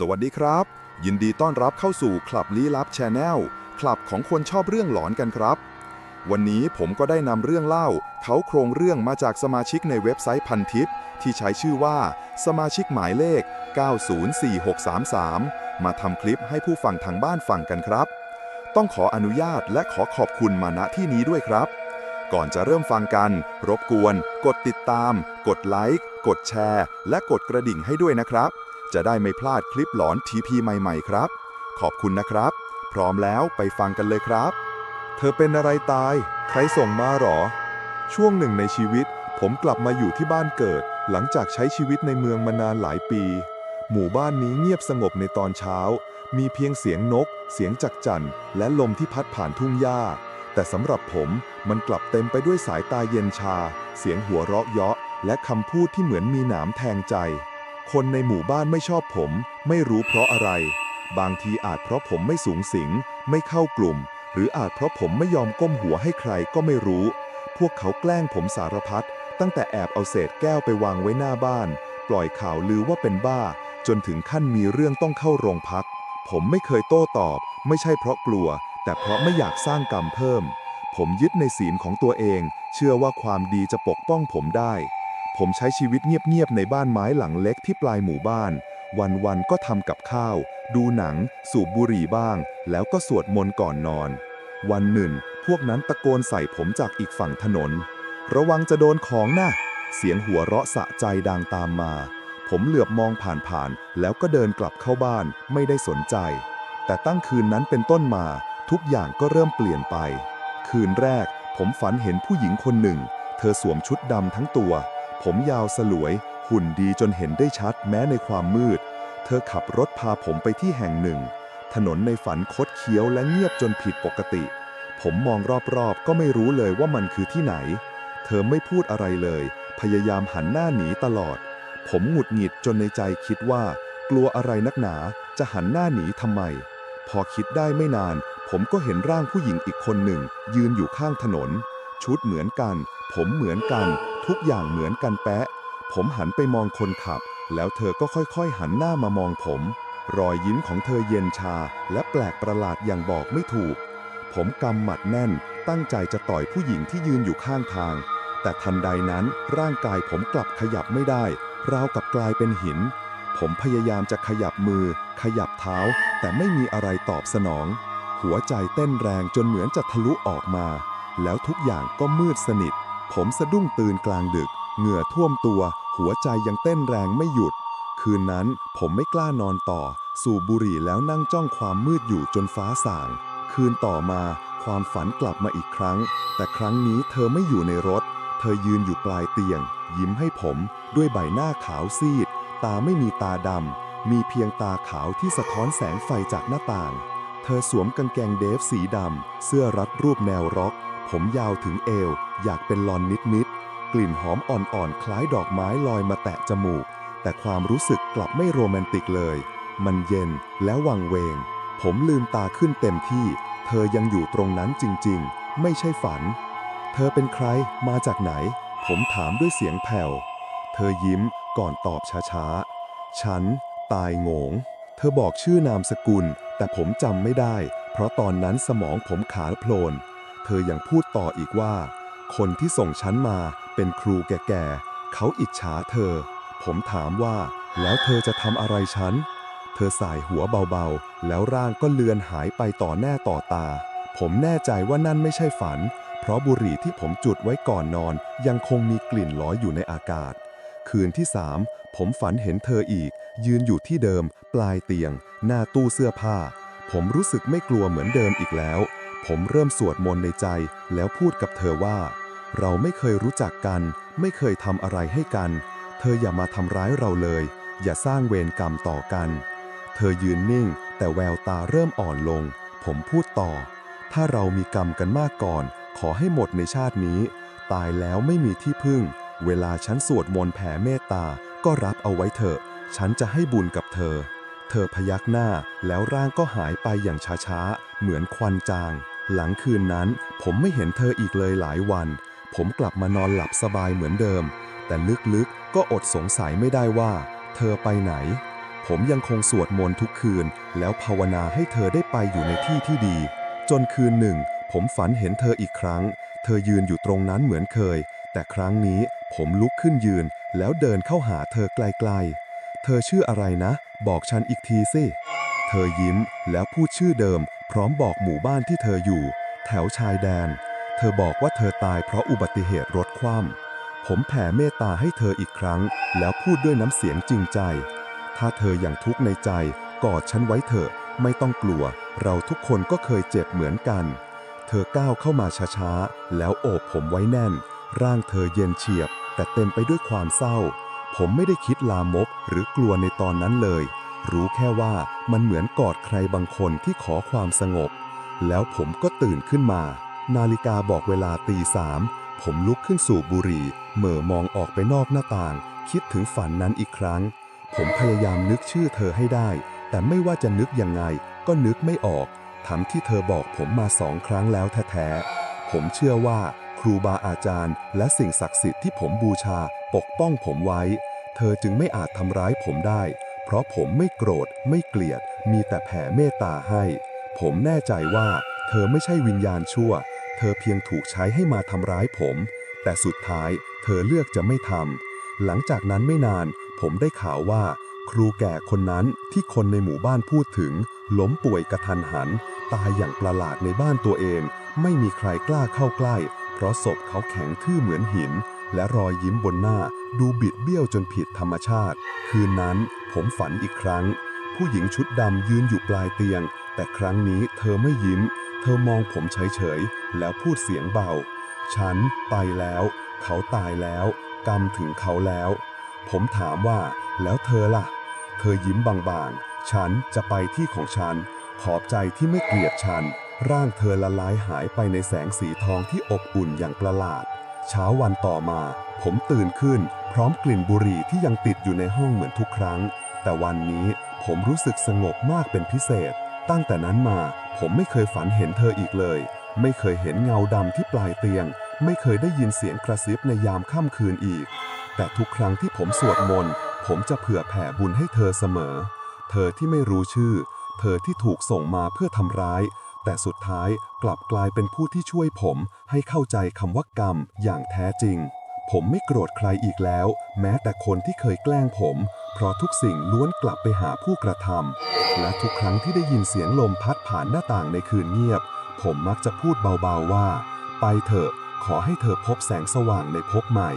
สวัสดีครับ ยินดีต้อนรับเข้าสู่คลับลี้ลับแชนแนลคลับของคนชอบเรื่องหลอนกันครับ วันนี้ผมก็ได้นำเรื่องเล่า เขาโครงเรื่องมาจากสมาชิกในเว็บไซต์พันทิป ที่ใช้ชื่อว่า สมาชิกหมายเลข 904633 มาทำคลิปให้ผู้ฟังทางบ้านฟังกันครับ ต้องขออนุญาตและขอขอบคุณมาณที่นี้ด้วยครับ ก่อนจะเริ่มฟังกัน รบกวน กดติดตาม กดไลค์กดแชร์ และกดกระดิ่งให้ด้วยนะครับ จะได้ไม่พลาดคลิปหลอนทีพีใหม่ๆครับ ขอบคุณนะครับ พร้อมแล้วไปฟังกันเลยครับ เธอเป็นอะไรตาย ใครส่งมาหรอ ช่วงหนึ่งในชีวิต ผมกลับมาอยู่ที่บ้านเกิด หลังจากใช้ชีวิตในเมืองมานานหลายปี หมู่บ้านนี้เงียบสงบในตอนเช้า มีเพียงเสียงนก เสียงจักจั่นและลมที่พัดผ่านทุ่งหญ้า แต่สำหรับผมมันกลับเต็มไปด้วยสายตาเย็นชา เสียงหัวเราะเยาะและคำพูดที่เหมือนมีหนามแทงใจ คนในหมู่บ้านไม่ชอบผม ไม่รู้เพราะอะไร บางทีอาจเพราะผมไม่สูงสิง ไม่เข้ากลุ่ม หรืออาจเพราะผมไม่ยอมก้มหัวให้ใครก็ไม่รู้ พวกเขาแกล้งผมสารพัดตั้งแต่แอบเอาเศษแก้วไปวางไว้หน้าบ้าน ปล่อยข่าวลือว่าเป็นบ้า จนถึงขั้นมีเรื่องต้องเข้าโรงพัก ผมไม่เคยโต้ตอบ ไม่ใช่เพราะกลัว แต่เพราะไม่อยากสร้างกรรมเพิ่ม ผมยึดในศีลของตัวเอง เชื่อว่าความดีจะปกป้องผมได้ ผมใช้ชีวิตเงียบๆในบ้านไม้หลังเล็กที่ปลายหมู่บ้าน วันๆก็ทำกับข้าว ดูหนัง สูบบุหรี่บ้าง แล้วก็สวดมนต์ก่อนนอน วันหนึ่ง พวกนั้นตะโกนใส่ผมจากอีกฝั่งถนน ระวังจะโดนของนะ เสียงหัวเราะสะใจดังตามมา ผมเหลือบมองผ่านๆ แล้วก็เดินกลับเข้าบ้าน ไม่ได้สนใจ แต่ตั้งคืนนั้นเป็นต้นมา ทุกอย่างก็เริ่มเปลี่ยนไป คืนแรก ผมฝันเห็นผู้หญิงคนหนึ่ง เธอสวมชุดดำทั้งตัว ผมยาวสลวย หุ่นดีจนเห็นได้ชัดแม้ในความมืด เธอขับรถพาผมไปที่แห่งหนึ่ง ถนนในฝันคดเคี้ยวและเงียบจนผิดปกติ ผมมองรอบๆ ก็ไม่รู้เลยว่ามันคือที่ไหน เธอไม่พูดอะไรเลย พยายามหันหน้าหนีตลอด ผมหงุดหงิดจนในใจคิดว่า กลัวอะไรนักหนาจะหันหน้าหนีทำไม พอคิดได้ไม่นาน ผมก็เห็นร่างผู้หญิงอีกคนหนึ่ง ยืนอยู่ข้างถนน ชุดเหมือนกัน ผมเหมือนกัน ทุกอย่างเหมือนกันแปะ ผมหันไปมองคนขับ แล้วเธอก็ค่อยๆ หันหน้ามามองผม รอยยิ้มของเธอเย็นชา และแปลกประหลาดอย่างบอกไม่ถูก ผมกำหมัดแน่น ตั้งใจจะต่อยผู้หญิงที่ยืนอยู่ข้างทาง แต่ทันใดนั้นร่างกายผมกลับขยับไม่ได้ ราวกับกลายเป็นหิน ผมพยายามจะขยับมือ ขยับเท้า แต่ไม่มีอะไรตอบสนอง หัวใจเต้นแรงจนเหมือนจะทะลุออกมา แล้วทุกอย่างก็มืดสนิท ผมสะดุ้งตื่นกลางดึก เหงื่อท่วมตัว หัวใจยังเต้นแรงไม่หยุด คืนนั้นผมไม่กล้านอนต่อ สูบบุหรี่แล้วนั่งจ้องความมืดอยู่จนฟ้าส่าง คืนต่อมาความฝันกลับมาอีกครั้ง แต่ครั้งนี้เธอไม่อยู่ในรถ เธอยืนอยู่ปลายเตียง ยิ้มให้ผมด้วยใบหน้าขาวซีด ตาไม่มีตาดำ มีเพียงตาขาวที่สะท้อนแสงไฟจากหน้าต่าง เธอสวมกางเกงเดฟสีดำ เสื้อรัดรูปแนวร็อก ผมยาวถึงเอว อยากเป็นลอนนิดๆ กลิ่นหอมอ่อนๆ คล้ายดอกไม้ลอยมาแตะจมูก แต่ความรู้สึกกลับไม่โรแมนติกเลย มันเย็นและวังเวง ผมลืมตาขึ้นเต็มที่ เธอยังอยู่ตรงนั้นจริงๆ ไม่ใช่ฝัน เธอเป็นใคร มาจากไหน ผมถามด้วยเสียงแผ่ว เธอยิ้มก่อนตอบช้าๆ ฉัน ตายโงง เธอบอกชื่อนามสกุล แต่ผมจำไม่ได้ เพราะตอนนั้นสมองผมขาโพลน เธอยังพูดต่ออีกว่า คนที่ส่งฉันมาเป็นครูแก่ๆ เขาอิจฉาเธอ ผมถามว่า แล้วเธอจะทำอะไรฉัน เธอสายหัวเบาๆ แล้วร่างก็เลือนหายไปต่อแน่ต่อตา ผมแน่ใจว่านั่นไม่ใช่ฝัน เพราะบุหรี่ที่ผมจุดไว้ก่อนนอน ยังคงมีกลิ่นลอยอยู่ในอากาศ คืนที่สามผมฝันเห็นเธออีก ยืนอยู่ที่เดิม ปลายเตียง หน้าตู้เสื้อผ้า ผมรู้สึกไม่กลัวเหมือนเดิมอีกแล้ว ผมเริ่มสวดมนต์ในใจแล้วพูดกับเธอว่า เราไม่เคยรู้จักกัน ไม่เคยทำอะไรให้กัน เธออย่ามาทำร้ายเราเลย อย่าสร้างเวรกรรมต่อกัน เธอยืนนิ่ง แต่แววตาเริ่มอ่อนลง ผมพูดต่อ ถ้าเรามีกรรมกันมากก่อน ขอให้หมดในชาตินี้ ตายแล้วไม่มีที่พึ่ง เวลาฉันสวดมนต์แผ่เมตตา ก็รับเอาไว้เถอะ ฉันจะให้บุญกับเธอ เธอพยักหน้าแล้วร่างก็หายไปอย่างช้าๆ เหมือนควันจาง หลังคืนนั้น ผมไม่เห็นเธออีกเลยหลายวัน ผมกลับมานอนหลับสบายเหมือนเดิม แต่ลึกๆก็อดสงสัยไม่ได้ว่า เธอไปไหน ผมยังคงสวดมนต์ทุกคืน แล้วภาวนาให้เธอได้ไปอยู่ในที่ที่ดี จนคืนหนึ่ง ผมฝันเห็นเธออีกครั้ง เธอยืนอยู่ตรงนั้นเหมือนเคย แต่ครั้งนี้ผมลุกขึ้นยืน แล้วเดินเข้าหาเธอไกลๆ เธอชื่ออะไรนะ บอกฉันอีกทีสิ เธอยิ้มแล้วพูดชื่อเดิม พร้อมบอกหมู่บ้านที่เธออยู่ แถวชายแดน เธอบอกว่าเธอตายเพราะอุบัติเหตุรถคว่ำผมแผ่เมตตาให้เธออีกครั้ง แล้วพูดด้วยน้ำเสียงจริงใจ ถ้าเธอยังทุกข์ในใจ กอดฉันไว้เถอะ ไม่ต้องกลัว เราทุกคนก็เคยเจ็บเหมือนกัน เธอก้าวเข้ามาช้าๆ แล้วโอบผมไว้แน่น ร่างเธอเย็นเฉียบ แต่เต็มไปด้วยความเศร้า ผมไม่ได้คิดลามกหรือกลัวในตอนนั้นเลย รู้แค่ว่ามันเหมือนกอดใครบางคนที่ขอความสงบ แล้วผมก็ตื่นขึ้นมา นาฬิกาบอกเวลาตีสามผมลุกขึ้นสูบบุหรี่เหม่อมองออกไปนอกหน้าต่าง คิดถึงฝันนั้นอีกครั้ง ผมพยายามนึกชื่อเธอให้ได้ แต่ไม่ว่าจะนึกยังไง ก็นึกไม่ออกทั้งที่เธอบอกผมมาสองครั้งแล้วแท้ๆผมเชื่อว่าครูบาอาจารย์ และสิ่งศักดิ์สิทธิ์ที่ผมบูชาปกป้องผมไว้ เธอจึงไม่อาจทำร้ายผมได้ เพราะผมไม่โกรธไม่เกลียด มีแต่แผ่เมตตาให้ ผมแน่ใจว่า เธอไม่ใช่วิญญาณชั่ว เธอเพียงถูกใช้ให้มาทำร้ายผม แต่สุดท้าย เธอเลือกจะไม่ทำหลังจากนั้นไม่นาน ผมได้ข่าวว่า ครูแก่คนนั้นที่คนในหมู่บ้านพูดถึง ล้มป่วยกระทันหัน ตายอย่างประหลาดในบ้านตัวเอง ไม่มีใครกล้าเข้าใกล้ เพราะศพเขาแข็งทื่อเหมือนหิน และรอยยิ้มบนหน้า ดูบิดเบี้ยวจนผิดธรรมชาติ คืนนั้นผมฝันอีกครั้ง ผู้หญิงชุดดำยืนอยู่ปลายเตียง แต่ครั้งนี้เธอไม่ยิ้ม เธอมองผมเฉยๆ แล้วพูดเสียงเบา ฉันไปแล้ว เขาตายแล้ว กรรมถึงเขาแล้ว ผมถามว่า แล้วเธอล่ะ เธอยิ้มบางๆ ฉันจะไปที่ของฉัน ขอบใจที่ไม่เกลียดฉัน ร่างเธอละลายหายไปในแสงสีทองที่อบอุ่นอย่างประหลาด เช้าวันต่อมา ผมตื่นขึ้น พร้อมกลิ่นบุหรี่ที่ยังติดอยู่ในห้องเหมือนทุกครั้ง แต่วันนี้ผมรู้สึกสงบมากเป็นพิเศษ ตั้งแต่นั้นมา ผมไม่เคยฝันเห็นเธออีกเลย ไม่เคยเห็นเงาดำที่ปลายเตียง ไม่เคยได้ยินเสียงกระซิบในยามค่ำคืนอีก แต่ทุกครั้งที่ผมสวดมนต์ผมจะเผื่อแผ่บุญให้เธอเสมอ เธอที่ไม่รู้ชื่อ เธอที่ถูกส่งมาเพื่อทำร้าย แต่สุดท้ายกลับกลายเป็นผู้ที่ช่วยผมให้เข้าใจคำว่ากรรมอย่างแท้จริง ผมไม่โกรธใครอีกแล้ว แม้แต่คนที่เคยแกล้งผม เพราะทุกสิ่งล้วนกลับไปหาผู้กระทำและทุกครั้งที่ได้ยินเสียงลมพัดผ่านหน้าต่างในคืนเงียบ ผมมักจะพูดเบาๆว่า ไปเถอะ ขอให้เธอพบแสงสว่างในภพใหม่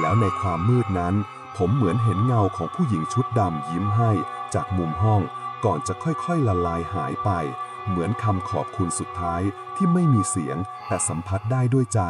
แล้วในความมืดนั้น ผมเหมือนเห็นเงาของผู้หญิงชุดดำยิ้มให้จากมุมห้องก่อนจะค่อยๆละลายหายไป เหมือนคำขอบคุณสุดท้ายที่ไม่มีเสียงแต่สัมผัสได้ด้วยใจ